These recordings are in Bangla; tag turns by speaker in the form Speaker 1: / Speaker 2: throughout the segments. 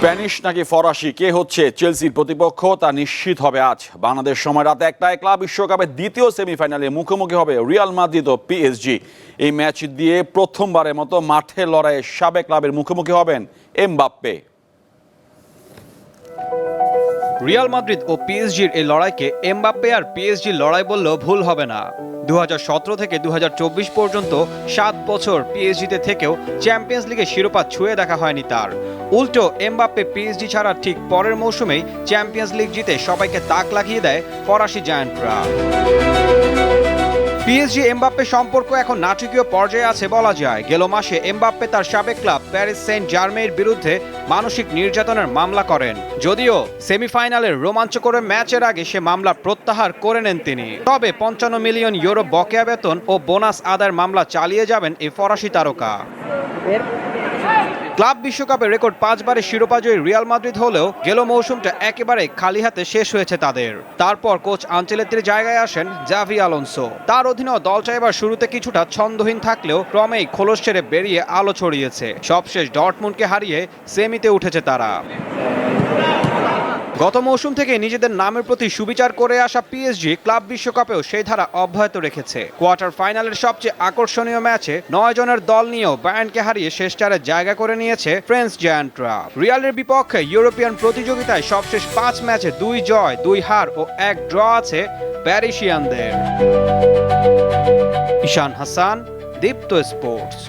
Speaker 1: স্প্যানিশ নাকি ফরাসি? কে হচ্ছে চেলসির প্রতিপক্ষ? তা নিশ্চিত হবে আজ। বাংলাদেশ সময় রাত একটায় ক্লাব বিশ্বকাপের দ্বিতীয় সেমিফাইনালে মুখোমুখি হবে রিয়াল মাদ্রিদ ও পিএসজি এই ম্যাচ দিয়ে প্রথমবারের মতো মাঠে লড়াইয়ে সাবেক ক্লাবের মুখোমুখি হবেন এমবাপ্পে।
Speaker 2: রিয়াল মাদ্রিদ ও পিএসজির এই লড়াইকে এমবাপ্পে আর পিএসজির লড়াই বললেও ভুল হবে না। দু হাজার সতেরো থেকে দু হাজার চব্বিশ পর্যন্ত সাত বছর পিএসজিতে থেকেও চ্যাম্পিয়ন্স লিগে শিরোপা ছুঁয়ে দেখা হয়নি তার। উল্টো এমবাপ্পে পিএসজি ছাড়া ঠিক পরের মৌসুমেই চ্যাম্পিয়ন্স লিগ জিতে সবাইকে তাক লাগিয়ে দেয় ফরাসি জায়ান্টরা। পিএসজি এমবাপ্পে সম্পর্ক এখন নাটকীয় পর্যায়ে আছে বলা যায়। গেল মাসে এমবাপ্পে তার সাবেক ক্লাব প্যারিস সেন্ট জার্মের বিরুদ্ধে মানসিক নির্যাতনের মামলা করেন। যদিও সেমিফাইনালের রোমাঞ্চকর ম্যাচের আগে সে মামলা প্রত্যাহার করে নেন তিনি। তবে পঞ্চান্ন মিলিয়ন ইউরো বকেয়া বেতন ও বোনাস আদায়ের মামলা চালিয়ে যাবেন এই ফরাসি তারকা। ক্লাব বিশ্বকাপে রেকর্ড পাঁচবারের শিরোপাজয়ী রিয়াল মাদ্রিদ হলেও গেল মৌসুমটা একেবারে খালি হাতে শেষ হয়েছে তাদের। তারপর কোচ আঞ্চেলেত্রির জায়গায় আসেন জাভি আলোনসো। তার অধীনেও দল চাইবার শুরুতে কিছুটা ছন্দহীন থাকলেও ক্রমেই খোলস ছেড়ে বেরিয়ে আলো ছড়িয়েছে। সবশেষ ডটমুন্ডকে হারিয়ে সেমিতে উঠেছে তারা। গত মৌসুম থেকে নিজেদের নামের প্রতি সুবিচার করে আসা পিএসজি ক্লাব বিশ্বকাপেও সেই ধারা অব্যাহত রেখেছে। কোয়ার্টার ফাইনালের সবচেয়ে আকর্ষণীয় ম্যাচে নয় জনের দল নিয়েও বায়ানকে হারিয়ে শেষ চারে জায়গা করে নিয়েছে ফ্রেন্স জায়ান্টরা। রিয়ালের বিপক্ষে ইউরোপিয়ান প্রতিযোগিতায় সবশেষ পাঁচ ম্যাচে দুই জয়, দুই হার ও এক ড্র আছে প্যারিসিয়ানদের ঈশান হাসান, দীপ্ত স্পোর্টস।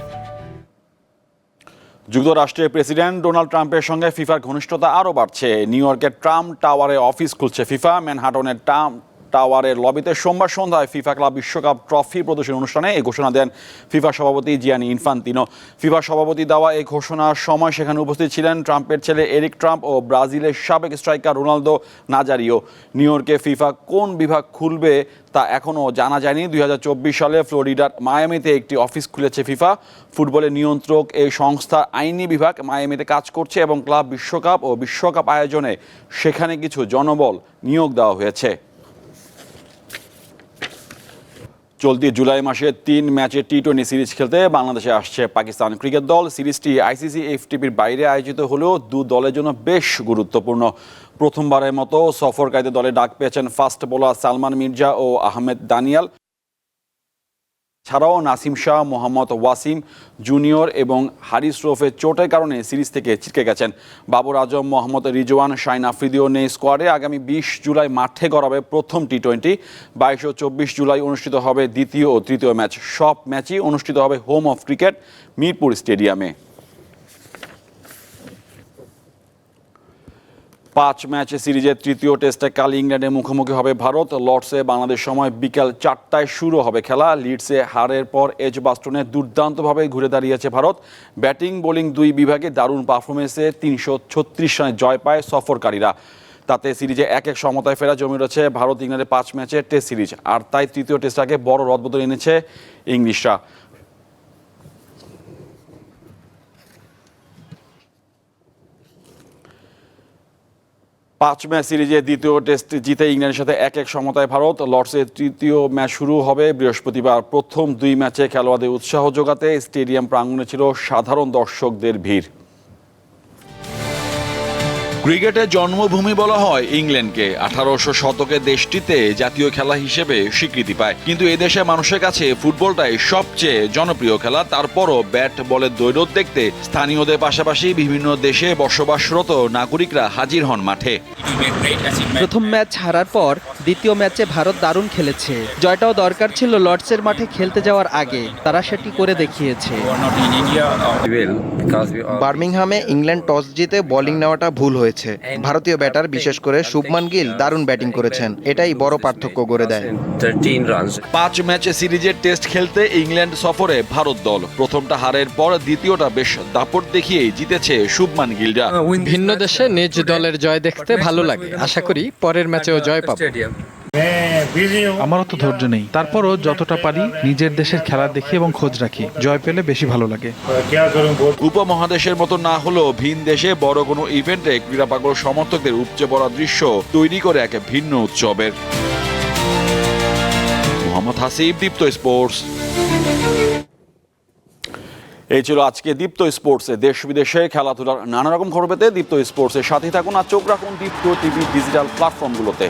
Speaker 1: যুক্তরাষ্ট্রের প্রেসিডেন্ট ডোনাল্ড ট্রাম্পের সঙ্গে ফিফার ঘনিষ্ঠতা আরও বাড়ছে। নিউ ইয়র্কের ট্রাম্প টাওয়ারে অফিস খুলছে ফিফা। ম্যানহাটনের ট্রাম্প টাওয়ারের লবিতে সোমবার সন্ধ্যায় ফিফা ক্লাব বিশ্বকাপ ট্রফি প্রদর্শনী অনুষ্ঠানে এই ঘোষণা দেন ফিফা সভাপতি জিয়ানি ইনফান্তিনো। ফিফা সভাপতি দেওয়া এই ঘোষণার সময় সেখানে উপস্থিত ছিলেন ট্রাম্পের ছেলে এরিক ট্রাম্প ও ব্রাজিলের সাবেক স্ট্রাইকার রোনালদো নাজারিও। নিউ ইয়র্কে ফিফা কোন বিভাগ খুলবে তা এখনও জানা যায়নি। দুই হাজার চব্বিশ সালে ফ্লোরিডার মায়ামিতে একটি অফিস খুলেছে ফিফা। ফুটবলের নিয়ন্ত্রক এই সংস্থার আইনি বিভাগ মায়ামিতে কাজ করছে এবং ক্লাব বিশ্বকাপ ও বিশ্বকাপ আয়োজনে সেখানে কিছু জনবল নিয়োগ দেওয়া হয়েছে। চলতি জুলাই মাসে তিন ম্যাচে টি টোয়েন্টি সিরিজ খেলতে বাংলাদেশে আসছে পাকিস্তান ক্রিকেট দল। সিরিজটি আইসিসি এফটিপির বাইরে আয়োজিত হলেও দু দলের জন্য বেশ গুরুত্বপূর্ণ। প্রথমবারের মতো সফরকারীদের দলে ডাক পেয়েছেন ফাস্ট বোলার সালমান মির্জা ও আহমেদ দানিয়াল। ছাড়াও নাসিম শাহ, মোহাম্মদ ওয়াসিম জুনিয়র এবং হারিস রোফের চোটের কারণে সিরিজ থেকে ছিটকে গেছেন। বাবর আজম, মোহাম্মদ রিজওয়ান, শাইন আফ্রিদিও নেই স্কোয়াডে। আগামী বিশ জুলাই মাঠে গড়াবে প্রথম টি টোয়েন্টি বাইশ ও চব্বিশ জুলাই অনুষ্ঠিত হবে দ্বিতীয় ও তৃতীয় ম্যাচ। সব ম্যাচই অনুষ্ঠিত হবে হোম অফ ক্রিকেট, মিরপুর স্টেডিয়ামে। পাঁচ ম্যাচ সিরিজের তৃতীয় টেস্টে কাল ইংল্যান্ডের মুখোমুখি হবে ভারত। লর্ডসে বাংলাদেশ সময় বিকাল চারটায় শুরু হবে খেলা। লিডসে হারের পর এজ বাস্টনে দুর্দান্তভাবে ঘুরে দাঁড়িয়েছে ভারত। ব্যাটিং, বোলিং দুই বিভাগে দারুণ পারফরমেন্সে তিনশো ছত্রিশ রানে জয় পায় সফরকারীরা। তাতে সিরিজে এক এক সমতায় ফেরা জমি রয়েছে ভারত ইংল্যান্ডের পাঁচ ম্যাচের টেস্ট সিরিজ। আর তাই তৃতীয় টেস্ট আগে বড় রদবদল এনেছে ইংলিশরা। পাঁচ ম্যাচ সিরিজে দ্বিতীয় টেস্ট জিতে ইংল্যান্ডের সাথে এক এক সমতায় ভারত। লর্ডসের তৃতীয় ম্যাচ শুরু হবে বৃহস্পতিবার। প্রথম দুই ম্যাচে খেলোয়াড়দের উৎসাহ জোগাতে স্টেডিয়াম প্রাঙ্গণে ছিল সাধারণ দর্শকদের ভিড়। ক্রিকেটের জন্মভূমি বলা হয় ইংল্যান্ডকে। আঠারোশো শতকে দেশটিতে জাতীয় খেলা হিসেবে স্বীকৃতি পায়। কিন্তু এদেশে মানুষের কাছে ফুটবলটাই সবচেয়ে জনপ্রিয় খেলা। তারপরও ব্যাট বলের দৈরত দেখতে স্থানীয়দের পাশাপাশি বিভিন্ন দেশে বসবাসরত নাগরিকরা হাজির হন মাঠে।
Speaker 3: প্রথম ম্যাচ হারার পর দ্বিতীয় ম্যাচে ভারত দারুণ খেলেছে। জয়টাও দরকার ছিল লর্ডসের মাঠে খেলতে যাওয়ার আগে। তারা সেটি করে দেখিয়েছে।
Speaker 4: বার্মিংহামে ইংল্যান্ড টস জিতে বোলিং নেওয়াটা ভুল হয়েছে। ভারতীয় ব্যাটার বিশেষ করে শুভমান গিল দারুণ ব্যাটিং করেছেন। এটাই বড় পার্থক্য করে দেয়।
Speaker 1: পাঁচ ম্যাচে সিরিজের টেস্ট খেলতে ইংল্যান্ড সফরে ভারত দল। প্রথমটা হারের পর দ্বিতীয়টা বেশ দাপট দেখিয়েই জিতেছে শুভমান গিলরা।
Speaker 5: ভিন্ন দেশে নিজ দলের জয় দেখতে ভালো লাগে। আশা করি পরের ম্যাচেও জয় পাবো।
Speaker 6: আমারও তো ধৈর্য নেই। তারপরও যতটা পারি নিজের দেশের খেলা দেখি এবং খোঁজ রাখি। জয় পেলে বেশি ভালো লাগে।
Speaker 1: উপমহাদেশের মতো না হলেও ভিন দেশে বড় কোনো ইভেন্টে ক্রীড়া পাগল সমর্থকদের উপচে পড়া দৃশ্য তৈরি করে এক ভিন্ন উৎসবের। মোহাম্মদ হাসিব, দীপ্ত স্পোর্টস। এই ছিল আজকে দীপ্ত স্পোর্টসে। দেশ বিদেশে খেলাধুলার নানা রকম খবর পেতে দীপ্ত স্পোর্টসের সাথেই থাকুন আর চোখ রাখুন দীপ্ত টিভি ডিজিটাল প্ল্যাটফর্মগুলোতে।